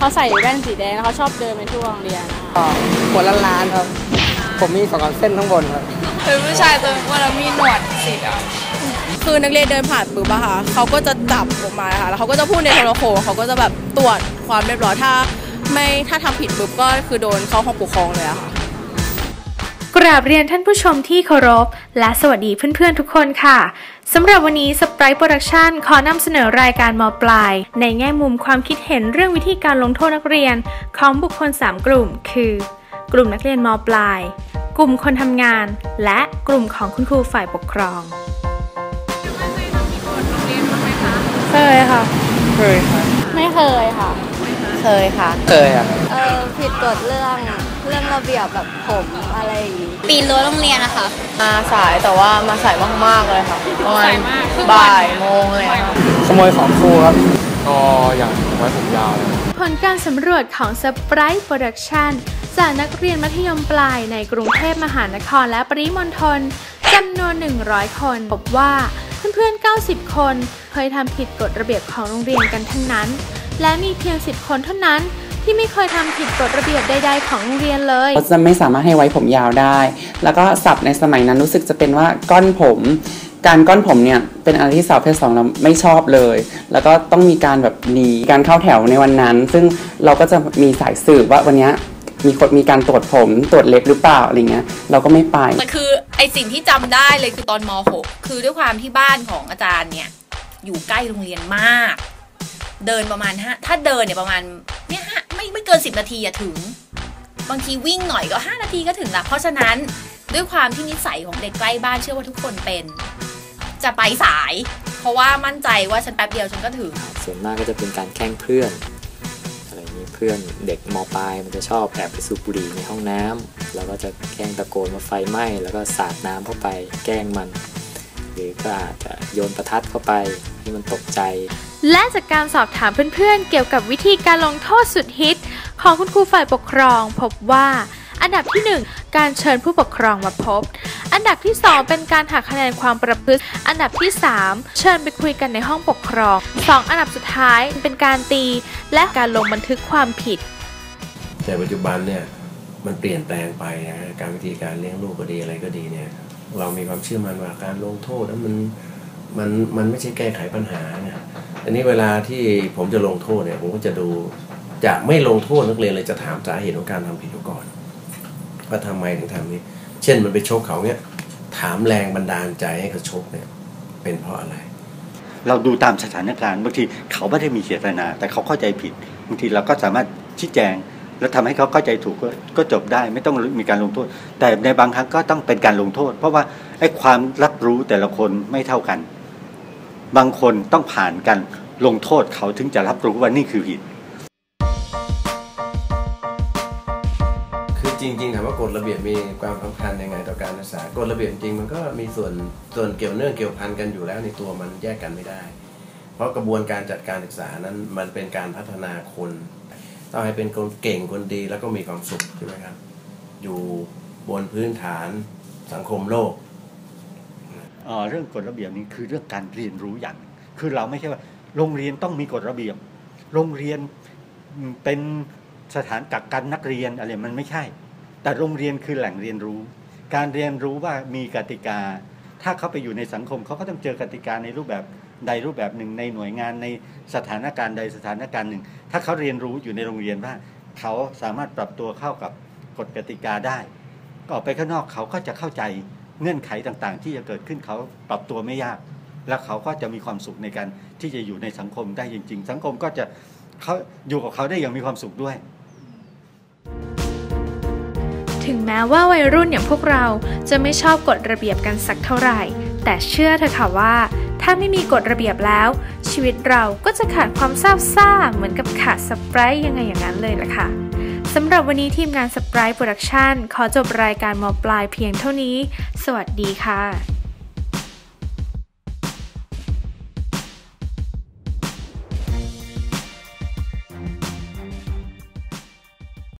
เขาใส่แว่นสีแดงแล้วเขาชอบเดินไปทั่วโรงเรียนนะคะก็หัวล้านล้านๆครับ ผมมีสองเส้นข้างบนครับเป็นผู้ชายตัวอ้วนแล้วมีหนวดสีดคือนักเรียนเดินผ่านปุ๊บอะค่ะเขาก็จะจับออกมาค่ะแล้วเขาก็จะพูดในโทรโขงเขาก็จะแบบตรวจความเรียบร้อยถ้า ไม่ถ้าทำผิดปุ๊บก็คือโดนเข้าห้องปกครองเลยอะค่ะ กราบเรียนท่านผู้ชมที่เคารพ และสวัสดีเพื่อนๆทุกคนค่ะสำหรับวันนี้สปรายโปรดักชันขอนำเสนอรายการมปลาย ในแง่มุมความคิดเห็นเรื่องวิธีการลงโทษนักเรียน ของบุคคล 3 กลุ่ม คือ กลุ่มนักเรียนมปลาย กลุ่มคนทำงาน และกลุ่มของคุณครูฝ่ายปกครองเคยค่ะเคยครับำไม่เคยค่ะ เคยค่ะเคยอะเออผิดกฎเรื่อง เรื่องระเบียบแบบผมอะไรอย่างงี้ปีนรั้วโรงเรียนนะคะมาสายแต่ว่ามาสายมาก ๆ เลยค่ะประมาณสายมากครึ่งวันบ่ายโมงเลยค่ะขโมยของครูครับก็อย่างไว้ผมยาวเลยผลการสำรวจของ Sprite Production จากนักเรียนมัธยมปลายในกรุงเทพมหานครและปริมณฑลจำนวน 100 คนพบว่าเพื่อนๆ 90 คนเคยทำผิดกฎระเบียบของโรงเรียนกันทั้งนั้น และมีเพียง 10 คนเท่านั้น ที่ไม่เคยทำผิดกฎระเบียบใดๆของโรงเรียนเลยเขาจะไม่สามารถให้ไว้ผมยาวได้ แล้วก็ศัพท์ในสมัยนั้นรู้สึกจะเป็นว่าก้อนผม การก้อนผมเนี่ยเป็นอะไรที่สาวเพศสองเราไม่ชอบเลย แล้วก็ต้องมีการแบบหนีการเข้าแถวในวันนั้น ซึ่งเราก็จะมีสายสืบว่าวันเนี้ยมีคนมีการตรวจผมตรวจเล็บหรือเปล่าอะไรเงี้ยเราก็ไม่ไป แต่คือไอสิ่งที่จำได้เลยคือตอนม .6 คือด้วยความที่บ้านของอาจารย์เนี่ย อยู่ใกล้โรงเรียนมาก เดินประมาณห้าถ้าเดินเนี่ยประมาณเนี่ยห้า ไม่ไม่เกินสิบนาทีอะถึง บางทีวิ่งหน่อยก็ห้านาทีก็ถึงละเพราะฉะนั้นด้วยความที่นิสัยของเด็กใกล้บ้านเชื่อว่าทุกคนเป็น จะไปสาย เพราะว่ามั่นใจว่าฉันแป๊บเดียวฉันก็ถึง ส่วนมากก็จะเป็นการแกล้งเพื่อนอะไรนี้เพื่อนเด็กมปลายมันจะชอบแอบไปสูบบุหรี่ในห้องน้ำแล้วก็จะแกล้งตะโกนว่าไฟไหม้แล้วก็สาดน้ำเข้าไปแกล้งมัน หรือก็อาจจะโยนประทัดเข้าไปให้มันตกใจ และจากการสอบถามเพื่อนๆ เกี่ยวกับวิธีการลงโทษสุดฮิต ของคุณครูฝ่ายปกครองพบว่า อันดับที่ 1 การเชิญผู้ปกครองมาพบ อันดับที่ 2 เป็นการหักคะแนนความประพฤติ อันดับที่ 3 เชิญไปคุยกันในห้องปกครอง 2 อันดับสุดท้ายเป็นการตี และการลงบันทึกความผิด แต่ปัจจุบันเนี่ยมันเปลี่ยนแปลงไปนะการวิธีการเลี้ยงลูกก็ดีอะไรก็ดีเนี่ยเรามีความเชื่อมั่นว่าการลงโทษนั้นมันมันมันไม่ใช่แก้ไขปัญหาเนี่ย อันนี้เวลาที่ผมจะลงโทษเนี่ยผมก็จะดูจะไม่ลงโทษนักเรียนเลยจะถามสาเหตุของการทำผิดก่อนว่าทำไมถึงทำนี้ เช่นมันไปชกเขาเนี่ยถามแรงบันดาลใจให้เขาชกเนี่ยเป็นเพราะอะไร เราดูตามสถานการณ์บางทีเขาไม่ได้มีเจตนา แต่เขาเข้าใจผิดบางทีเราก็สามารถชี้แจง แล้วทำให้เขาเข้าใจถูกก็ก็จบได้ไม่ต้องมีการลงโทษ แต่ในบางครั้งก็ต้องเป็นการลงโทษ เพราะว่าไอ้ความรับรู้แต่ละคนไม่เท่ากัน บางคนต้องผ่านการลงโทษเขาถึงจะรับรู้ว่านี่คือผิด คือจริงๆถามว่ากฎระเบียบมีความสำคัญยังไงต่อการศึกษากฎระเบียบจริงมันก็มีส่วนส่วนเกี่ยวเนื่องเกี่ยวพันกันอยู่แล้วในตัวมันแยกกันไม่ได้ เพราะกระบวนการจัดการศึกษานั้นมันเป็นการพัฒนาคนต้องให้เป็นคนเก่งคนดีแล้วก็มีความสุขใช่ไหมครับ อยู่บนพื้นฐานสังคมโลก เรื่องกฎระเบียบนี้คือเรื่องการเรียนรู้อย่าง คือเราไม่ใช่ว่าโรงเรียนต้องมีกฎระเบียบ โรงเรียนเป็นสถานกักกันนักเรียนอะไรมันไม่ใช่ แต่โรงเรียนคือแหล่งเรียนรู้ การเรียนรู้ว่ามีกติกา ถ้าเขาไปอยู่ในสังคมเขาก็ต้องเจอกติกาในรูปแบบใดรูปแบบหนึ่งในหน่วยงานในสถานการณ์ใดสถานการณ์หนึ่ง ถ้าเขาเรียนรู้อยู่ในโรงเรียนว่า เขาสามารถปรับตัวเข้ากับกฎกติกาได้ ก็ออกไปข้างนอกเขาก็จะเข้าใจ เงื่อนไขต่างๆ ที่จะเกิดขึ้นเขาปรับตัวไม่ยาก แล้วเขาก็จะมีความสุขในการที่จะอยู่ในสังคมได้จริง ๆ สังคมก็จะเขาอยู่กับเขาได้อย่างมีความสุขด้วย ถึงแม้ว่าวัยรุ่นอย่างพวกเราจะไม่ชอบกฎระเบียบกันสักเท่าไหร่ แต่เชื่อเถอะค่ะว่า ถ้าไม่มีกฎระเบียบแล้ว ชีวิตเราก็จะขาดความซาบซ่าเหมือนกับขาดสไปรท์ยังไงอย่างนั้นเลยล่ะค่ะ สำหรับวันนี้ทีมงานสปรท์โปรดักชั่นขอจบรายการมอปลายเพียงเท่านี้ สวัสดีค่ะ